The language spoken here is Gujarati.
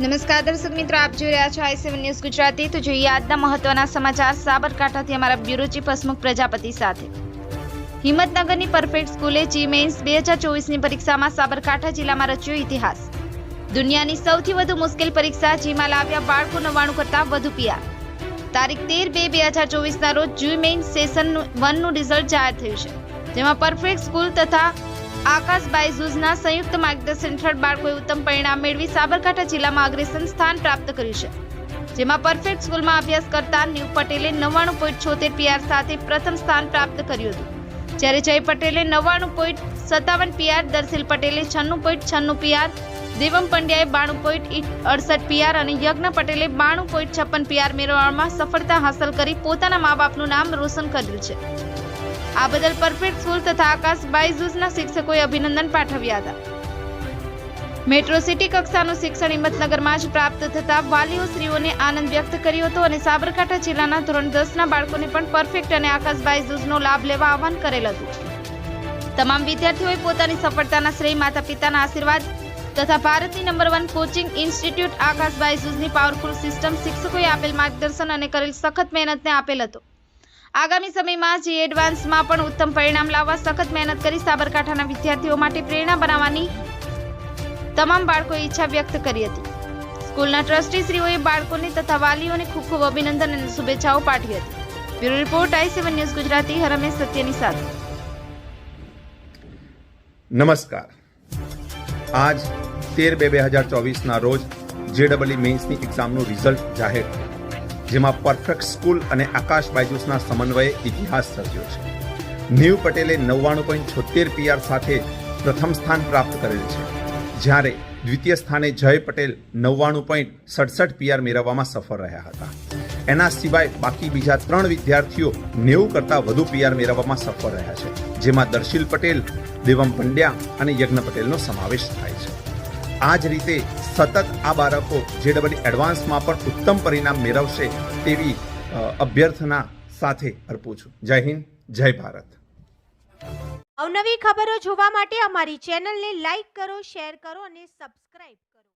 નમસ્કાર દર્શક મિત્રો, આપ જોઈ રહ્યા છો આઈ સેવન ન્યૂઝ ગુજરાતી. તો જોઈએ આજના મહત્વના સમાચાર. સાબરકાંઠાથી અમારા બ્યુરો ચીફ હસમુખ પ્રજાપતિ સાથે. હિંમતનગરની પરફેક્ટ સ્કૂલે જી મેઇન્સ બે હજાર ચોવીસની પરીક્ષામાં સાબરકાંઠા જિલ્લામાં રચ્યો ઇતિહાસ. દુનિયાની સૌથી વધુ મુશ્કેલ પરીક્ષા જીમાં લાવ્યા બાળકો નવાણું કરતા વધુ પીઆર. તારીખ તેર બે બે હજાર ચોવીસના રોજ જી મેઇન સેશન વનનું રિઝલ્ટ જાહેર થયું છે. જેમાં પરફેક્ટ સ્કૂલ તથા આકાશ બાયઝૂઝના સંયુક્ત માર્ગદર્શન હેઠળ બાળકોએ ઉત્તમ પરિણામ મેળવી સાબરકાંઠા જિલ્લામાં અગ્રેસન સ્થાન પ્રાપ્ત કર્યું છે. જેમાં પરફેક્ટ સ્કૂલમાં અભ્યાસ કરતા નીવ પટેલે નવ્વાણું પોઈન્ટ છોતેર પીઆર સાથે પ્રથમ સ્થાન પ્રાપ્ત કર્યું હતું. જ્યારે જય પટેલે નવ્વાણું પોઈન્ટ સત્તાવન પીઆર દર્શિલ પટેલે છન્નું પોઈન્ટ છન્નું પીઆર દેવમ પંડ્યાએ બાણું પોઈન્ટ અડસઠ પીઆર અને યજ્ઞ પટેલે બાણું પોઈન્ટ છપ્પન પીઆર મેળવવામાં સફળતા હાંસલ કરી પોતાના મા બાપનું નામ રોશન કર્યું છે. આ બદલ પરફેક્ટ સ્કૂલ તથા આકાશ બાયઝૂઝના શિક્ષકોએ અભિનંદન પાઠવ્યા હતા. મેટ્રો સિટી કક્ષાનું શિક્ષણ હિંમતનગરમાં જ પ્રાપ્ત થતા વાલીઓ શ્રીઓને આનંદ વ્યક્ત કર્યો હતો અને સાબરકાંઠા જિલ્લાના ધોરણ દસના બાળકોને પણ પરફેક્ટ અને આકાશ બાયઝૂઝનો લાભ લેવા આહવાન કરેલ હતું. તમામ વિદ્યાર્થીઓએ પોતાની સફળતાના શ્રેય માતા પિતાના આશીર્વાદ તથા ભારતની number one coaching institute Aakash બાયઝૂઝની powerful system શિક્ષકોએ આપેલ માર્ગદર્શન અને કરેલ સખત મહેનતને આપેલ હતો. આગામી સમયમાં જે એડવાન્સમાં પણ ઉત્તમ પરિણામ લાવવા સખત મહેનત કરી સાબરકાંઠાના વિદ્યાર્થીઓ માટે પ્રેરણા બનાવવાની તમામ બાળકોએ ઈચ્છા વ્યક્ત કરી હતી. સ્કૂલના ટ્રસ્ટીશ્રીઓએ બાળકોને તથા વાલીઓને ખૂબ ખૂબ અભિનંદન અને શુભેચ્છાઓ પાઠવી હતી. Bureau report I seven news Gujarati, Harmesh સત્યની સાથે. નમસ્કાર. આજ તેર બે બે હજાર ચોવીસના રોજ જેડબલઈ મેન્સની એક્ઝામનું રિઝલ્ટ જાહેર થયું. જેમાં પરફેક્ટ સ્કૂલ અને આકાશ બાયજુસના સમન્વયે ઇતિહાસ સર્જ્યો છે. નીવ પટેલે નવ્વાણું પોઈન્ટ છોતેર પીઆર સાથે પ્રથમ સ્થાન પ્રાપ્ત કરેલ છે. જ્યારે દ્વિતીય સ્થાને જય પટેલ નવ્વાણું પોઈન્ટ સડસઠ પીઆર મેળવવામાં સફળ રહ્યા હતા. એના સિવાય બાકી બીજા ત્રણ વિદ્યાર્થીઓ નેવું કરતાં વધુ પીઆર મેળવવામાં સફળ રહ્યા છે, જેમાં દર્શિલ પટેલ, દેવમ પંડ્યા અને યજ્ઞ પટેલનો સમાવેશ થાય છે. આ જ રીતે સતત આ બાળકો જેડબલ એડવાન્સમાં પણ ઉત્તમ પરિણામ મેળવશે તેવી અભ્યર્થના સાથે અર્પું છું. જય હિન્દ, જય ભારત. અવનવી ખબરો જોવા માટે અમારી ચેનલને લાઈક કરો, શેર કરો અને સબસ્ક્રાઇબ